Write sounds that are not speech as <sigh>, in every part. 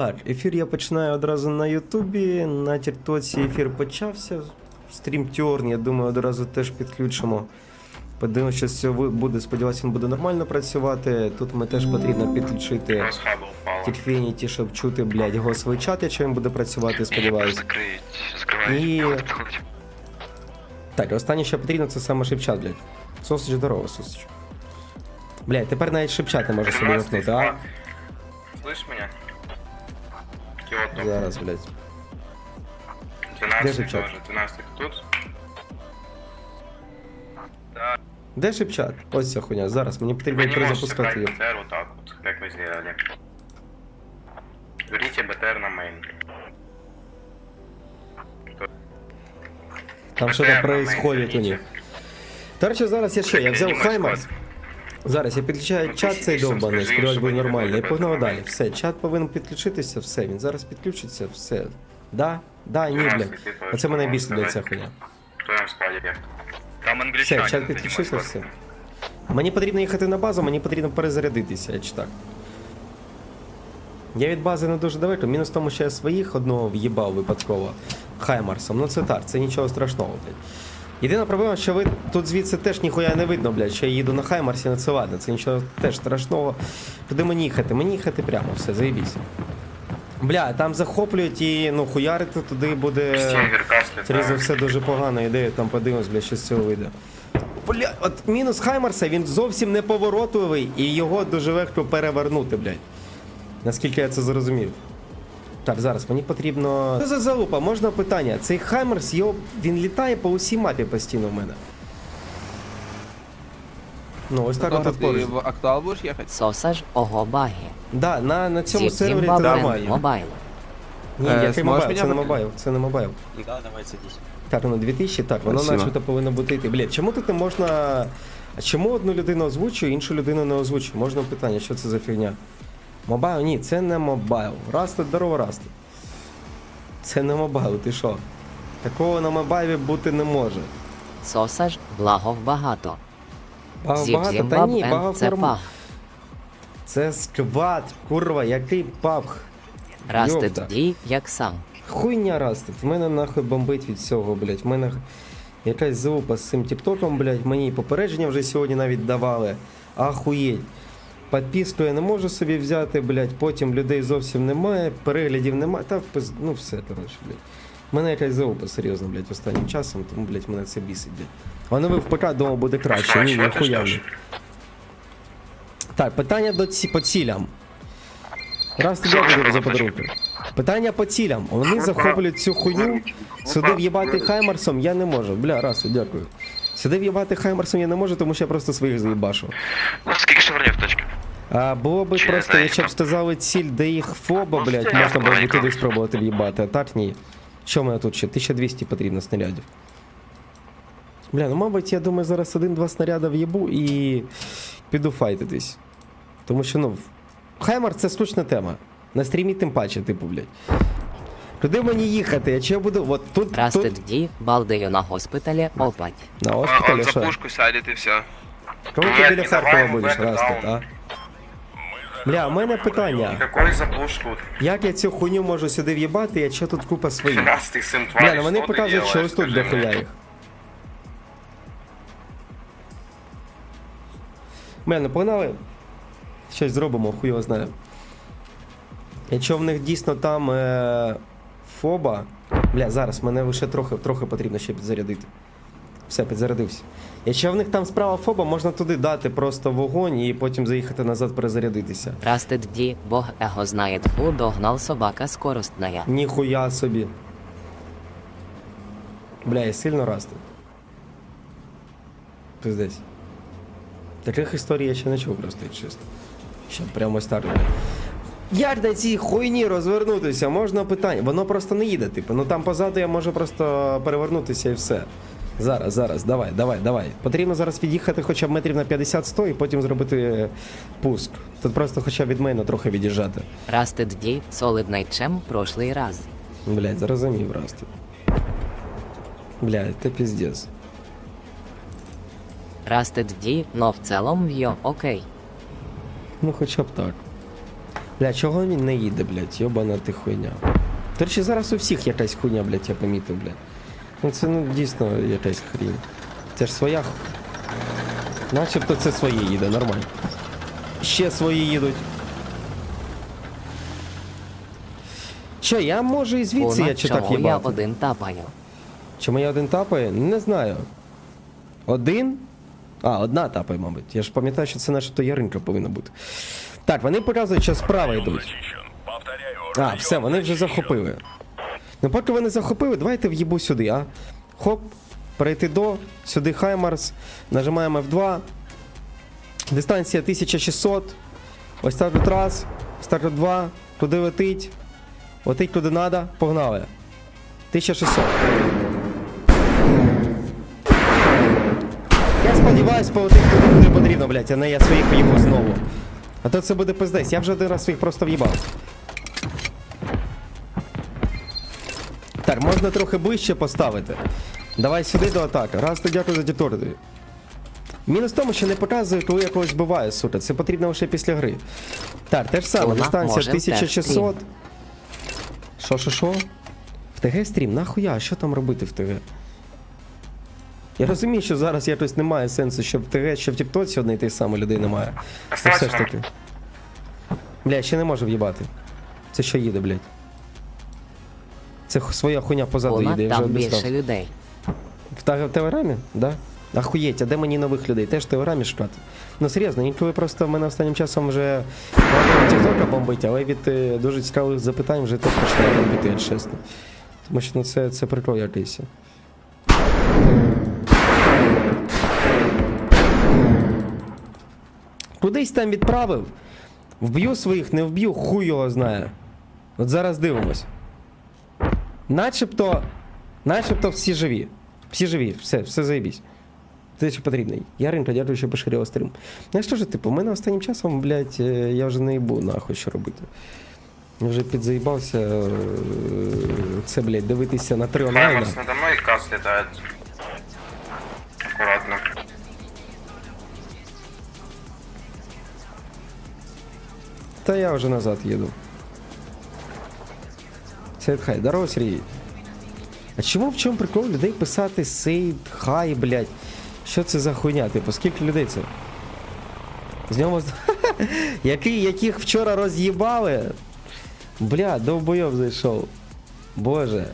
Так, ефір я починаю одразу на Ютубі. На Тіктоці ефір почався. Стрім Тьорн, я думаю, одразу теж підключимо. Подивимося, що цього буде. Сподіваюся, він буде нормально працювати. Тут ми теж потрібно підключити. Тікфініті, щоб чути, блядь, голосовий чат, якщо він буде працювати, сподіваюся. І-. Так, останнє, що потрібно, це саме шипчат, блядь. Сосич здорово, сосич. Блядь, тепер навіть шипчат не може собі 13 вимкнути, а? Слышь Киото. Зараз, блядь. 12 Де же чат? тоже. 12 тут. Де шипчат? Ось ця хуйня. Зараз мені потрібно не можете перезапускати її. БТР вот так вот, как вы сделали. БТР на мейн. Там БТР що на то мейн происходит у них. До речі, зараз я що, я взяв Хаймарс. Зараз я підключаю Ну, чат цей довбаний, сподіваюсь, буде нормально. Тебе погнав далі. Все, чат повинен підключитися, все. Він зараз підключиться, все. Да? Да, ні, блядь. типу, Оце мене бісить, блядь, ця хуйня. Там Все, чат підключився, все. Мені потрібно їхати на базу, мені потрібно перезарядитися, чи так. Я від бази не дуже далеко, мінус тому, що я своїх одного в'їбав випадково Хаймарсом. Ну це так, це нічого страшного, блядь. Єдина проблема, що ви тут звідси теж ніхуя не видно, блядь, що я їду на Хаймарсі, ну це ладно, це нічого теж страшного. Куди мені їхати? Мені їхати прямо, все, заєбісь. Бля, там захоплюють і ну хуярити туди буде. Скоріше за все дуже погана ідея, там подивимось, бля, що з цього вийде. Бля, от мінус Хаймарса, він зовсім не поворотливий і його дуже легко перевернути, блядь. Наскільки я це зрозумів. Так, зараз мені потрібно. Що за залупа? Можна питання? Цей Хаймерс, його... він літає по усій мапі постійно в мене. Ну, ось так Только от поруч. в актуал будешь ехать? Сосаж ого баги. Да, на, на цьому сервері це нормально. мобайл. Ні, Е, який зможеш мобайл, це не мобайл, це не мобайл. Легал, давай садись. Так, ну 2000, так, воно Спасибо. начебто повинно бути йти. Блядь, чому тут не можна. А чому одну людину озвучує, іншу людину не озвучує? Можна питання, що це за фігня? Мобайл? Ні, це не мобайл. Расти, здорово, Расти. Це не мобайл, ти що? Такого на мобайлі бути не може. Сосаж благов багато. Багав Зі багато, та ні, багав це норм. пах. Це сквад, курва, який папх. Растет дій, як сам. Хуйня растить. В мене нахуй бомбить від цього, блядь. В мене якась залупа з цим тіктоком, блядь. Мені і попередження вже сьогодні навіть давали. Ахуєть. Підписку я не можу собі взяти, блядь. Потім людей зовсім немає, переглядів немає. Та ну все, коротше, блядь. У мене якась залупа серйозна, блядь, останнім часом, тому, блядь, мене це бісить, блядь. А новий в ПК дома буде краще. Ні, ніхуя. Так, питання до ці... по цілям. Раз тобі дякую за подарунки. Питання по цілям. Вони захоплюють цю хуйню. Сюди в'їбати Хаймарсом я не можу. Бля, раз, дякую. Сюди в'їбати Хаймарсом я не можу, тому що я просто своїх заїбашу. Ну, скільки шевролів в точці? А було би Чи просто, знаю, якщо б там. сказали ціль, де їх фоба, блядь, я можна було б маленько. туди спробувати в'їбати, а так ні. Що в мене тут ще? 1200 потрібно снарядів. Бля, ну мабуть, я думаю, зараз один-два снаряда в'їбу і піду файтитись. Тому що, ну, Хаймар це скучна тема. На стрімі тим паче, типу, блядь. Куди мені їхати? Я чи я буду. От тут. Растет тут... дій, балдею на госпіталі, опать. На А, госпіталі он за що? пушку сядет и все. Ні, ти біля Харкова будеш расти, а? Бля, у мене питання. Какой за пушку? Як я цю хуйню можу сюди в'їбати, якщо тут купа своїх? Раз ты сын твари, Бля, ну вони что ты показують, що делаешь, ось тут скажи дохуя мне? їх. Бля, ну погнали. Щось зробимо, хуй його знає. Якщо в них дійсно там е- фоба. Бля, зараз мене лише трохи, трохи потрібно ще підзарядити. Все, підзарядився. Якщо в них там справа фоба, можна туди дати просто вогонь і потім заїхати назад перезарядитися. Растет дій, бог его знає тфу, догнал собака скоростная. Ніхуя собі. Бля, я сильно расту. Пиздець. Таких історій я ще не чув просто, чесно. Ще прямо бля. Як на цій хуйні розвернутися? Можна питання. Воно просто не їде, типу. Ну там позаду я можу просто перевернутися і все. Зараз, зараз, давай, давай, давай. Потрібно зараз від'їхати хоча б метрів на 50-100 і потім зробити е, пуск. Тут просто хоча б від мене трохи від'їжджати. Растет дій, солидний чем прошлий раз. Блять, зрозумів раз ти. Блять, це піздец. Растет дій, но в цілому в'йо окей. Ну хоча б так. Бля, чого він не їде, блядь, йобана ти хуйня. До речі, зараз у всіх якась хуйня, блядь, я помітив, блядь. Ну це ну дійсно якась хрінь. Це ж своя. Начебто це своє їде, нормально. Ще свої їдуть. Що, я можу і звідси я читав чому я їбати. один тапаю. Чому я один тапає? Не знаю. Один? А, одна тапає, мабуть. Я ж пам'ятаю, що це начебто яринка повинна бути. Так, вони показують, що справа йдуть. А, все, вони вже захопили. Ну, поки вони захопили, давайте в'їбу сюди, а. Хоп, перейти до, сюди Хаймарс, нажимаємо F2. Дистанція 1600. Ось так от раз, ось так два, туди летить. Летить куди треба, погнали. 1600. Я сподіваюсь, полетить туди, куди потрібно, блядь, а не я своїх в'їбу знову. А то це буде пиздець, я вже один раз своїх просто в'їбав. Можна трохи ближче поставити. Давай сюди до атаки. Раз, ти дякую за тіторди. Мінус в тому, що не показує, коли я когось вбиваю, сука. Це потрібно лише після гри. Так, те ж саме, дистанція 1600. Що, що, що? В ТГ стрім, нахуя? Що там робити в ТГ? Я розумію, що зараз якось немає сенсу, що в ТГ, що в Тіктоці одне і те саме людей немає. Це все ж таки. Бля, ще не можу в'їбати. Це що їде, блядь? Це своя хуйня позаду Вона їде, я вже там обіцяв. більше людей. В, та- в Телеграмі? Да? Ахуєть, а де мені нових людей? Теж в Телеграмі шукати. Ну серйозно, інколи просто в мене останнім часом вже Тіктока бомбить, але від е, дуже цікавих запитань вже теж починає бомбити, якщо чесно. Тому що ну, це, це прикол якийсь. Кудись там відправив. Вб'ю своїх, не вб'ю, хуй його знає. От зараз дивимось. Начебто. Начебто всі живі. Всі живі, все, все заєбісь. Те, що потрібно. Яринка, дякую, що поширила стрім. Ну що ж, типу, в мене останнім часом, блядь, е, я вже не їбу нахуй що робити. Я вже підзаїбався е, це, блядь, дивитися на три онлайна. Хаймерс надо мной, Кас летает. Аккуратно. Та я вже назад їду. Сейд хай. Здорово, Сергій. А чому в чому прикол людей писати сейд хай, блядь? Що це за хуйня? Типу, скільки людей це? З нього. <laughs> Який, яких вчора роз'їбали? Бля, довбойов зайшов. Боже.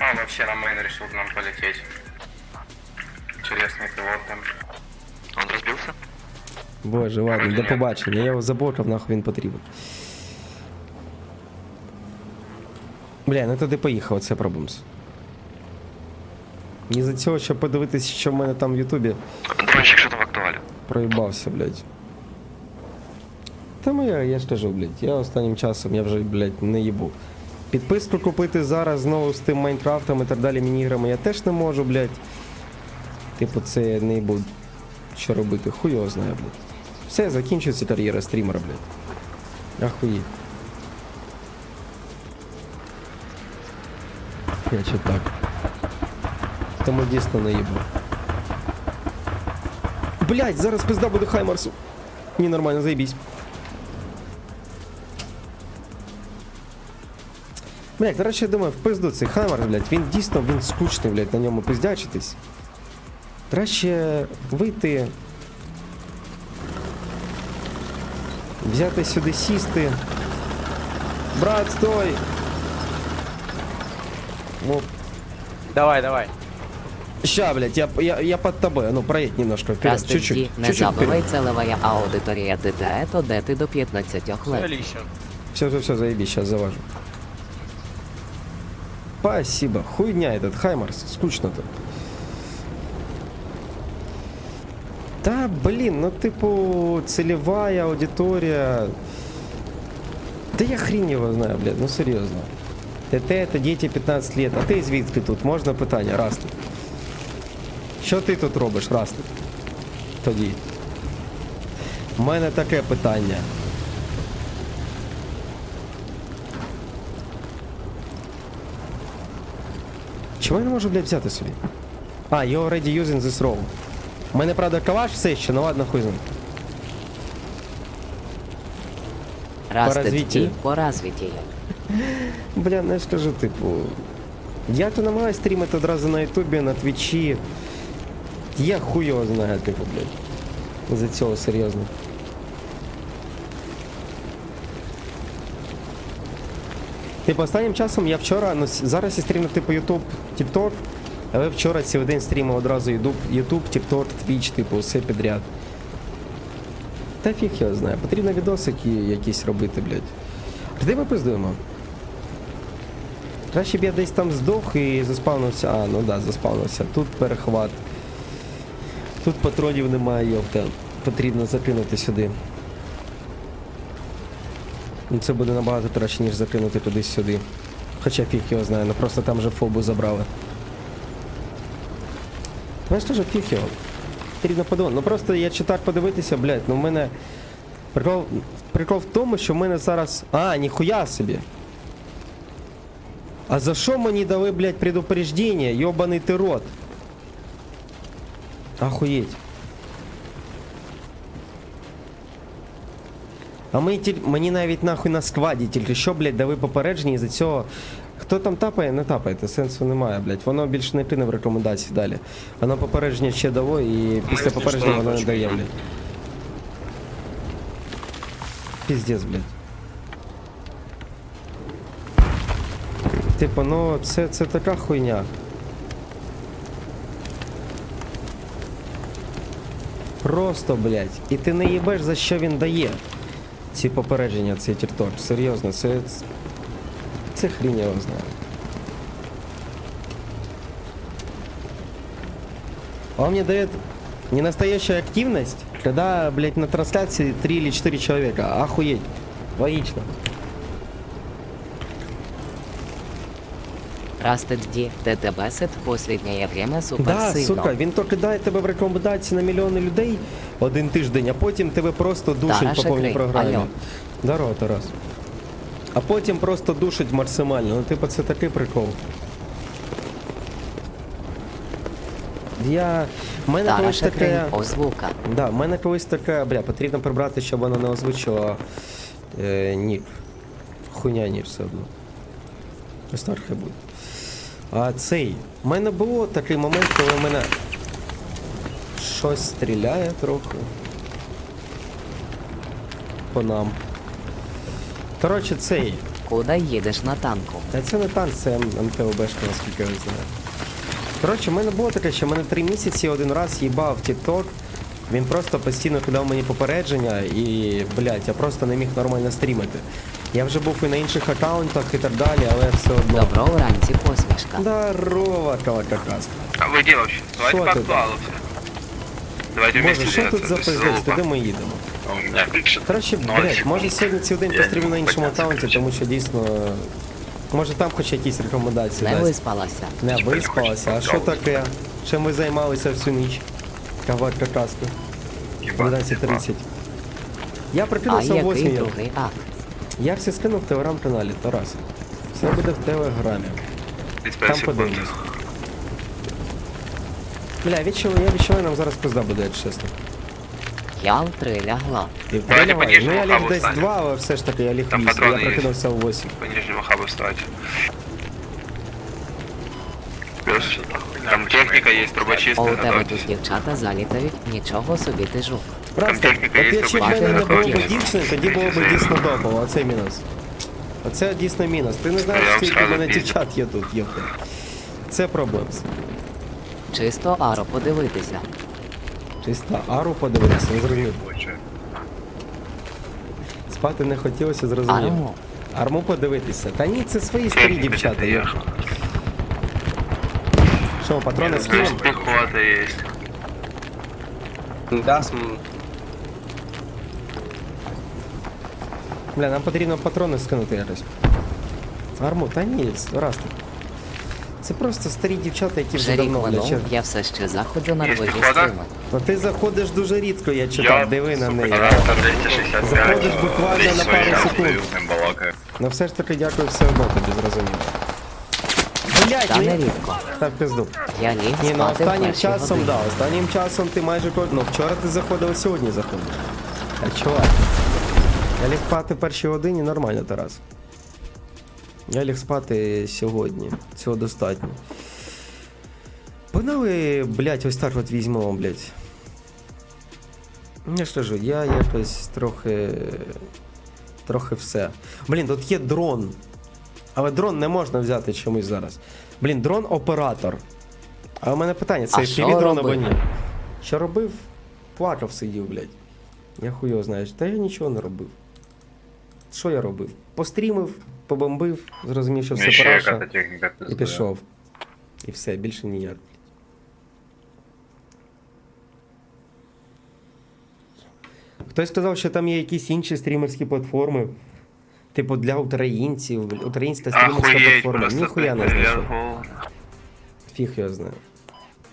А, вообще на мейн решил к нам полететь. Интересный пилот там. Он разбился? Боже, ладно, до побачення. Я його заблокав, нахуй він потрібен. Бля, не туди поїхав, це проблемс. І за цього, щоб подивитись, що в мене там в Ютубі Дрончик что-то в проїбався, блядь. Та моя, я ж кажу, блядь, я останнім часом я вже, блядь, не їбу. Підписку купити зараз знову з тим Майнкрафтом і так далі міні-іграми я теж не можу, блядь. Типу, це я не їбу. Що робити? Хуй його знає, блядь. Все, закінчується кар'єра стрімера, блядь. Ахуї. Я чи так. Тому дійсно не їбу. Блять, зараз пизда буде Хаймарсу. Ні, нормально, заебись. Блять, до речі, я думаю, в пизду цей Хаймарс, блять, він дійсно він скучний, блять, на ньому пиздячитись. Краще вийти. Взяти сюди сісти. Брат, стой! Оп. Давай, давай. Ща, блядь, я, я, я под тобой. А Ну, проедь немножко вперед. Чуть-чуть. не Чуть-чуть вперед. забувай целевая аудиторія ДТЕ, то де ти до 15 лет. Отлично. Все, все, все, заебись, сейчас завожу. Спасибо. Хуйня этот Хаймарс. Скучно-то. Да, блин, ну типу целевая аудитория. Да я хрень его знаю, блядь, ну серьезно. ТТ это дети 15 лет, а ти звідки тут? Можна питання? Раз тут. Що ти тут робиш, раз тут? Тоді. У мене таке питання. Чого я не можу, блядь, взяти собі? А, you're already using this roll. У мене, правда, калаш все ще, ну ладно, хуй з ним. Растет развитию. ті по развитію. <laughs> Бля, не скажу, типу. Я то намагаюсь стрімити одразу на Ютубі, на Твічі. Я хуй його знаю, типу, блядь. За цього серйозно. Типу, останнім часом я вчора, ну зараз я стрімлю типу Ютуб, TikTok, але вчора цілий день стрімив одразу Ютуб, Ютуб, TikTok, Twitch, типу, все підряд. Та фіг його знає, потрібно відосики якісь робити, блядь. Де ми пиздуємо? Краще б я десь там здох і заспавнився. А, ну да, заспавнився. Тут перехват. Тут патронів немає, йопта. Потрібно закинути сюди. Ну, Це буде набагато краще, ніж закинути кудись сюди. Хоча фіг його знає, ну просто там же фобу забрали. Ну я ж кажу, фіг його. Потрібно подумати. Ну просто я чи так подивитися, блядь, ну в мене. Прикол, прикол в тому, що в мене зараз. А, ніхуя собі. А за що мені дали, блядь, предупреждение? Йобаний ти рот. Охуєть. А мені, тіль... мені навіть нахуй на скваді тільки що, блядь, дали попередження і за цього. Хто там тапає, не тапайте, сенсу немає, блядь. Воно більше не кине в рекомендації далі. Воно попередження ще дало і після попередження воно не дає, блядь. Піздець, блядь. Типу, ну це, це така хуйня. Просто, блядь. І ти не їбеш, за що він дає. Ці попередження, цей тікток. Серйозно, це. Це хрінь його знає. Он мне дает ненастоящая активность, когда, блядь, на трансляции 3 или 4 человека. Охуеть. Логично. Растет ді ТТБ сет в последнее время Да, сука, він то кидає тебе в рекомендації на мільйони людей один тиждень, а потім тебе просто душить Тарас по повній Шакрей, програмі. алло. Здорово, Тарас. А потім просто душить максимально. Ну, типу, це такий прикол. Я. В мене Тарас колись Шакрей, таке. озвука. Да, в мене колись таке, бля, потрібно прибрати, щоб вона не озвучила е, нік. Хуйня ніж все одно. Ось так хай буде. А цей. У мене було такий момент, коли в мене щось стріляє трохи. По нам. Коротше, цей. Куди їдеш на танку? Та це не танк, це МТОБшка, наскільки я знаю. Коротше, в мене було таке, що в мене три місяці один раз їбав TikTok. Він просто постійно кидав мені попередження і, блядь, я просто не міг нормально стрімити. Я вже був і на інших аккаунтах і так далі, але все одно. Добро вранці посмішка. Здорово, калакакаска. А вы где вообще? Давайте Что по ты? актуалу все. Давайте Боже, вместе що тут за пиздець? Куди ми їдемо? У меня Коротше, Ноль блядь, може сьогодні цілий день Я на іншому підняти, аккаунті, тому що дійсно. Може там хоч якісь рекомендації Не дасть. виспалася. Не виспалася. А що таке? Чим ви займалися всю ніч? Каватка каска. ебать, 12.30. Я А прокинувся який 8. другий акт? Я все скинув в телеграм-каналі, Тарас. Все буде в телеграмі. 35 Там секунд. подивимось. Бля, відчуваю, я відчуваю, нам зараз пизда буде, якщо чесно. Я в три лягла. І в Давайте по лягаю. Ну я ліг хабу десь встанем. два, але все ж таки я ліг Там 8. Я патрони є. прокинувся о 8. По нижнему хабу встать. Плюс. Там техника есть, О, у трубочистая. тебе готовьтесь. тут дівчата залітають, нічого собі ти жук. Просто, техніка от є, якщо б в мене не було б дівчини, тоді було б дійсно допово, оце мінус. Оце дійсно мінус. Ти не знаєш, скільки в мене дівчат є тут, йопта. Це проблем. Чисто аро подивитися. Чисто ару подивитися, не зрозумів. Спати не хотілося, зрозумів. Армо. Арму подивитися. Та ні, це свої старі дівчата. є. Що, патрони Плюс скинемо? Да, см... Бля, нам потрібно патрони скинути якось. Арму, та ні, раз тут. Це просто старі дівчата, які вже Вже рік давно, минув, я все ще заходжу на Є твої піхота? стріми. Ну ти заходиш дуже рідко, я читав, диви на неї. 265. Заходиш буквально на пару секунд. балакаю. Ну все ж таки дякую все одно тобі зрозумів. Блять, Та не ну рідко. та в пизду. Я ліг Ні, ну спати в останнім першій часом, годині. да, останнім часом ти майже кожен. Ну вчора ти заходив, а сьогодні заходиш. А чувак. Я ліг спати першій годині нормально, Тарас. Я ліг спати сьогодні. Цього достатньо. Погнали, блядь, ось так от візьмемо, блядь. Я ж кажу, я якось трохи. Трохи все. Блін, тут є дрон. Але дрон не можна взяти чомусь зараз. Блін, дрон оператор. А у мене питання, це А дрон або ні? Що робив? Плакав сидів, блядь. Я хуйо знаєш. Та я нічого не робив. Що я робив? Пострімив, побомбив, зрозумів, що все Еще параша, і пішов. І все, більше ніяк. Хтось сказав, що там є якісь інші стрімерські платформи. Типу для українців, українська стрімерська платформа. Ніхуя не знайшов. Фіг я знаю.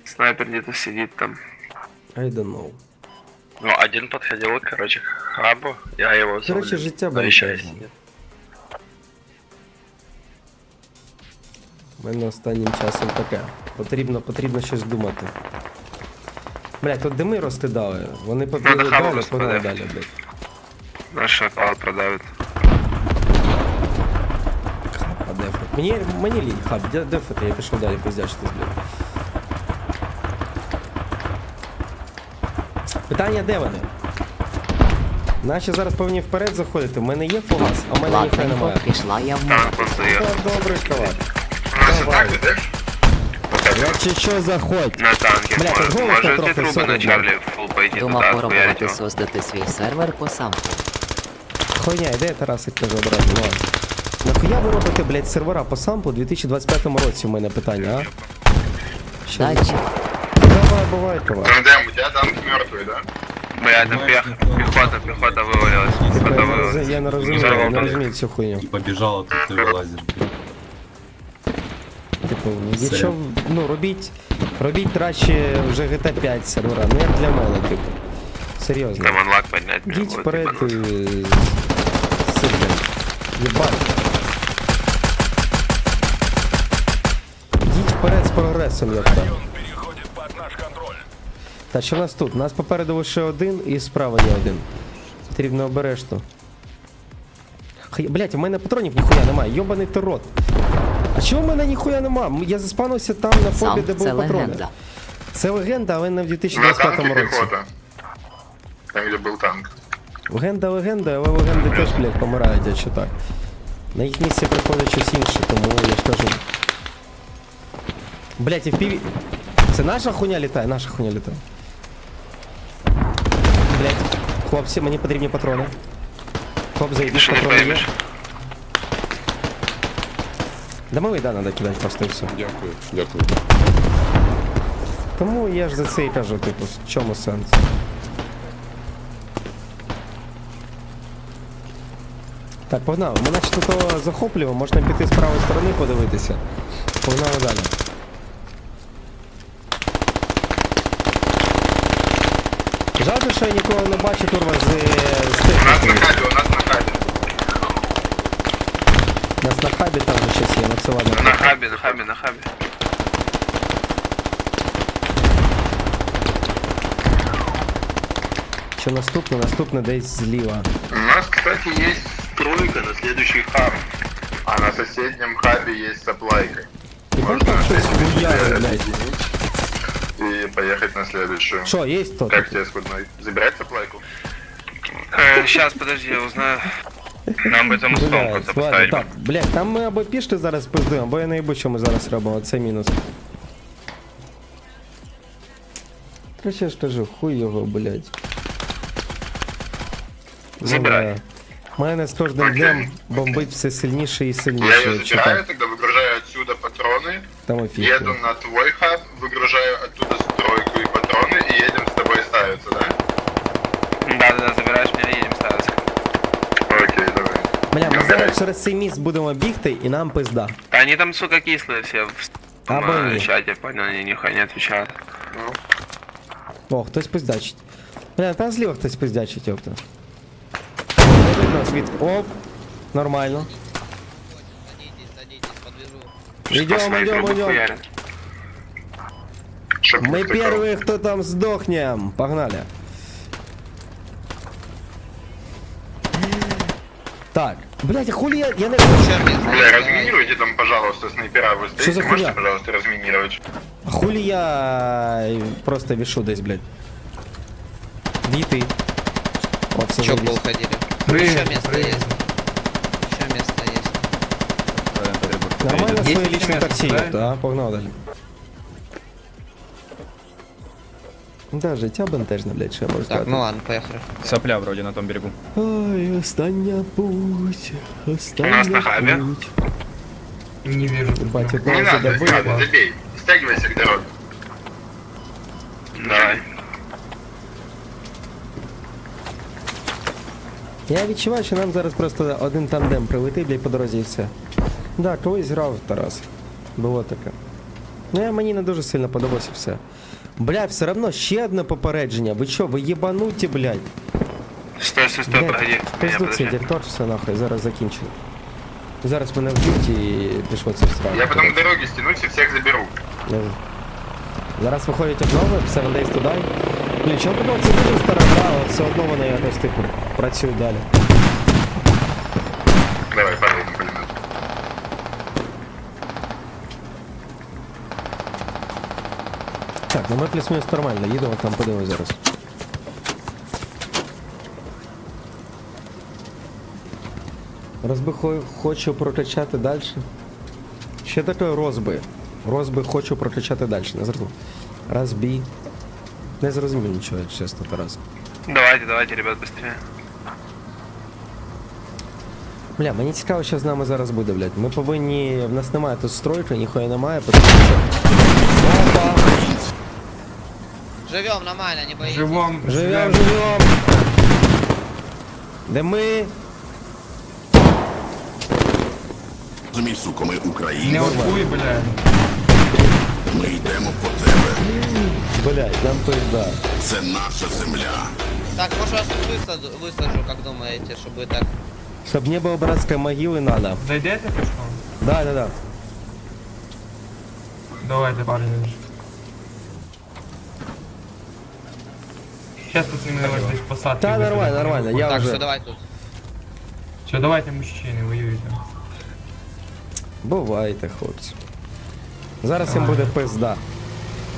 Снайпер где-то сидит там. I don't know. Ну, один подходил, короче, хабу, я его Короче, життя бентежне. У мене останнім часом таке. Потрібно, потрібно щось думати. Блять, тут дими розкидали. Вони побігли Надо хаву далі, погнали далі, блядь. Наш шакал продавит. А дефать. Мені, мені лінь, хаб, де дефати, я пішов далі пиздячитись, блядь. Питання, де вони? Наші зараз повинні вперед заходити. В мене є фугас, а в мене ніхто Ладненько, немає. пішла я в просто ехал. Та добре, чувак. Давай. Якщо що, заходь. На танке. Бля, тут голос можете трохи трубы сорок, на. Чарли фул пойти Думав пробувати создати свій сервер по самку. Хуйня, іде Тарасик каже одразу, ладно. Нахуя ви робите, блядь, сервера по сампу у 2025 році у мене питання, а? Дальше. Давай, бувай, чувак. Тандем, у тебя танк мертвый, да? Бля, там пех- пехота, пехота вывалилась. Типа, Пехота я, не роз- вывалилась. я не розумію, Взорвал я не танк. розумію цю хуйню. И побежала, тут ты вылазишь. Типу, якщо, ну, робіть, робіть краще вже GTA 5 сервера, ну як для мене, типу. Серйозно. Там анлак поднять. меня Йдіть будет, вперед ебануть. і... Сидим. Єбать. Йдіть вперед з прогресом, єпта. Та що в нас тут? У нас попереду лише один і справа є один. Потрібно обережно. Хай, блять, у мене патронів ніхуя немає, йобаний ти рот. А чого в мене ніхуя нема? Я заспанився там на фобі, де були патрони. легенда. Це легенда, але не в 2025 році. Там, где был танк. Легенда легенда, але легенди теж, блядь, помирають, якщо так. На їх місці приходить щось інше, тому я ж кажу. Блять, і в піві. Це наша хуйня літає, наша хуйня літає. Хлопці, мені потрібні патрони. Зайдіть, не патрони є. Домовий, да, треба кидати просто і все. Дякую, дякую. Тому я ж за це і кажу, типу, в чому сенс. Так, погнали. Ми наче тут захоплюємо, можна піти з правої сторони подивитися. Погнали далі. Жалко, що я нікого не бачу турва з, з У нас на технікою. хабе, у нас на хабе. У нас на хабі там вже щось є, ну це ладно. На хабе, на хабе, на хабе. Що наступне? Наступне десь зліва. У нас, кстати, есть тройка на следующий хаб. А на соседнем хабе есть саплайка. І Можно там щось шесть вбігає, людей блядь. объединить и поехать на следующую. Що, є хто? Как тебе скудной? Забирать саплайку? Сейчас, Э, подожди, я узнаю. Нам бы там стол Блядь, просто ладно, поставить. так, блядь, там ми або пішти зараз пиздуємо, або я не їбу, що ми зараз робимо, це мінус. Короче, я ж кажу, хуй його, блядь. Ну, Забирай. да. Мене з кожним Окей. днем бомбить все сильніше і Я сильніше. ее якщо забираю, так. тогда выгружаю отсюда патроны, Там офіг. еду на твой хаб, выгружаю оттуда стройку и патроны, и едем с тобой ставиться, да? Да, да, да, забираешь меня, едем ставиться. Окей, давай. Бля, ми Забирай. зараз через цей міст будемо бігти і нам пизда. Они там, сука, кислые все в Або в ні. чате, понял, они нихуя не отвечают. Ну, О, хтось пиздячить. Бля, там зліва хтось пиздячить, йопта. Не видно звідки. Оп, нормально. Идем, Пошли, идем, трубы идем. хуярят. чтоб не Мы втыкал. первые, кто там сдохнем. Погнали. Так, блядь, а хулі я, я не... Бля, разминируйте там, пожалуйста, снайпера вы Что за стоите, хуйня? можете, пожалуйста, разминировать. А хулі я просто вішу десь, блядь. Віти. О, все Чё заебись. уходили? Еще место есть. Нормально Есть своє лічне місце, таксі, правильно? да, погнав далі. Да, життя бентежне, блядь, що я можу Так, сказати. ну ладно, поехали. Сопля вроде на том берегу. Ой, остання путь, остання У нас на хабі. путь. Не вижу. Бать, Не одного надо, не задобили, надо, ба. забей. Стягивайся к дороге. Давай. Я відчуваю, що нам зараз просто один тандем прилетить, блядь, по дорозі і все. Да, колись грав Тарас. Було таке. Ну, я, мені не дуже сильно подобалося все. Бля, все одно ще одне попередження. Ви що, ви єбануті, блядь? Стой, стой, стой, Блядь, погоди. Меня, Пизду цей подожди. диктор, все нахуй, зараз закінчу. Зараз мене вб'ють і пішло це встрати. Я потом к дороге стянусь и всех заберу. Зараз виходять обнови, в Seven Days to Die. Блін, чому подобається це дуже стара гра, але все одно вони якось типу працюють далі. Давай, Так, ну ми плюс-мінус нормально, їдемо там подивимось зараз. Розби хо- хочу прокачати далі. Ще таке розби. Розби хочу прокачати далі, не зрозумів. Розбій. Не зрозумів нічого, якщо чесно, Тарас. Давайте, давайте, ребят, быстрее. Бля, мені цікаво, що з нами зараз буде, блядь. Ми повинні. В нас немає тут стройки, ніхуя немає, тому що. Опа! Живем нормально, не боитесь. Живом. Живем, живем! Де ми? Розумій, суко, ми Україна, Не откуй, бля. ми йдемо по тебе. Блядь, нам пизда. Це наша земля. Так, может вас тут высаду, высажу, как думаете, чтобы так... Щоб не було братської могили, надо. Зайдете пешком? Да, да, да. Давайте, парни. Сейчас тут с ними давайте здесь посадки. Та высадим. нормально, нормально. Я так, вже. все, давай тут. Все, давайте, мужчины, воюйте. Бувайте, хлопці. Зараз їм буде пизда.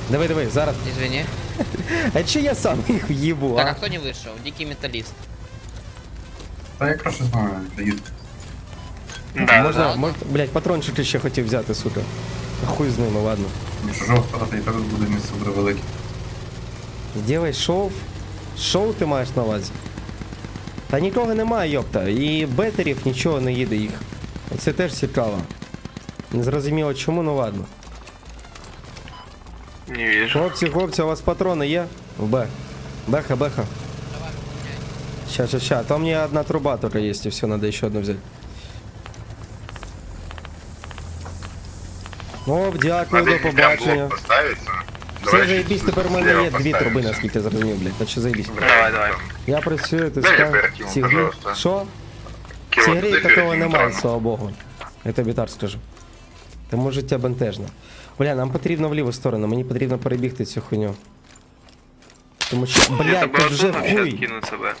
Диви, диви, зараз. Извини. <laughs> А чи я сам їх їбу, Так, а а? кто не вышел? Дикий металлист. Да я краще знаю, дают. Да, Можна, да. можна, блядь, патрончики ще хотів взяти, сука. Хуй з ними, ладно. Якщо жовто, то і так буде місце буде велике. Сделай шоу. Шоу ти маєш на увазі. Та нікого немає, йопта. І бетерів нічого не їде їх. Це теж цікаво. Не зрозуміло чому, ну ладно. Не вижу. Хлопці, хлопці, у вас патрони є? В Б. Беха, беха. Ща, ща, ща. Там мне одна труба только есть, и все, надо еще одну взять. О, дякую, до побачення. блок поставиться. Все заебись, тепер в мене слева є дві поставимся. труби, наскільки я зрозумів, блядь. Та що заебись. Давай, давай. Я працюю, ти Дай скажеш. оперативу, Ці гри. пожалуйста. Що? В Кіло цій грі дефір такого немає, інвентарно. слава Богу. Я тобі так скажу. Тому життя бентежне. Бля, нам потрібно в ліву сторону, мені потрібно перебігти цю хуйню. Тому що, Это блядь, было тут вже трудно вообще хуй. откинуться бы.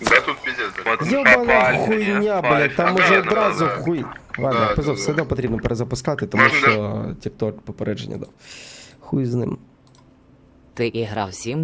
Да тут пиздец. блядь. Вот Йобана попали, хуйня, нет, блядь, там Да, уже да, одразу да. хуй. Ладно, Да, позов, да, все да. одно потрібно перезапускати, тому Можна що TikTok попередження дав. Хуй з ним. Ти іграв 7